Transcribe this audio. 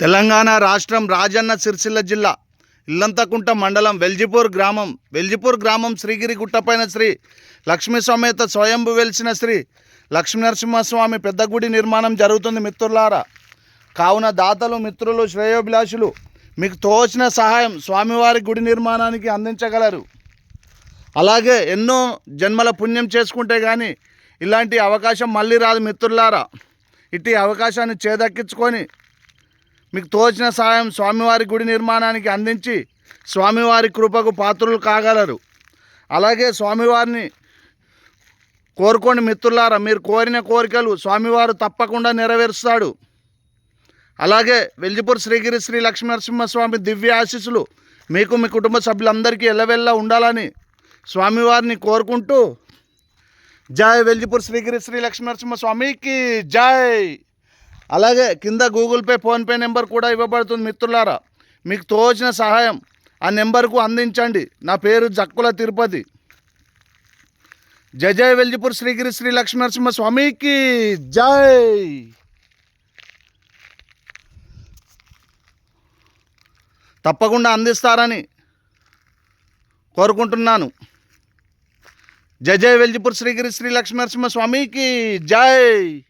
తెలంగాణ రాష్ట్రం రాజన్న సిరిసిల్ల జిల్లా ఇల్లంతకుంట మండలం వెల్జిపూర్ గ్రామం. వెల్జిపూర్ గ్రామం శ్రీగిరి గుట్టపైన శ్రీ లక్ష్మీ సమేత స్వయంభు వెలిసిన శ్రీ లక్ష్మీ నరసింహస్వామి పెద్ద గుడి నిర్మాణం జరుగుతుంది మిత్రులారా. కావున దాతలు మిత్రులు శ్రేయోభిలాషులు మీకు తోచిన సహాయం స్వామివారి గుడి నిర్మాణానికి అందించగలరు. అలాగే ఎన్నో జన్మల పుణ్యం చేసుకుంటే కానీ ఇలాంటి అవకాశం మళ్ళీ రాదు మిత్రులారా. ఇట్టి అవకాశాన్ని చేదక్కించుకొని మీకు తోచిన సహాయం స్వామివారి గుడి నిర్మాణానికి అందించి స్వామివారి కృపకు పాత్రులు కాగలరు. అలాగే స్వామివారిని కోరుకోండి మిత్రులారా మీరు కోరిన కోరికలు స్వామివారు తప్పకుండా నెరవేరుస్తాడు. అలాగే వెల్జిపూర్ శ్రీగిరి శ్రీ లక్ష్మీ నరసింహస్వామి దివ్య ఆశీస్సులు మీకు మీ కుటుంబ సభ్యులందరికీ ఎల్లవెల్లా ఉండాలని స్వామివారిని కోరుకుంటూ జై వెల్జిపూర్ శ్రీగిరి శ్రీ లక్ష్మీ నరసింహస్వామికి జై! అలాగే కింద గూగుల్ పే ఫోన్పే నెంబర్ కూడా ఇవ్వబడుతుంది మిత్రులారా. మీకు తోచిన సహాయం ఆ నెంబర్కు అందించండి. నా పేరు జక్కుల తిరుపతి. జయ జయ వెల్జిపూర్ శ్రీగిరి శ్రీ లక్ష్మీనరసింహ స్వామికి జై. తప్పకుండా అందిస్తారని కోరుకుంటున్నాను. జయ జయ వెల్జిపూర్ శ్రీగిరి శ్రీ లక్ష్మీనరసింహ స్వామికి జై.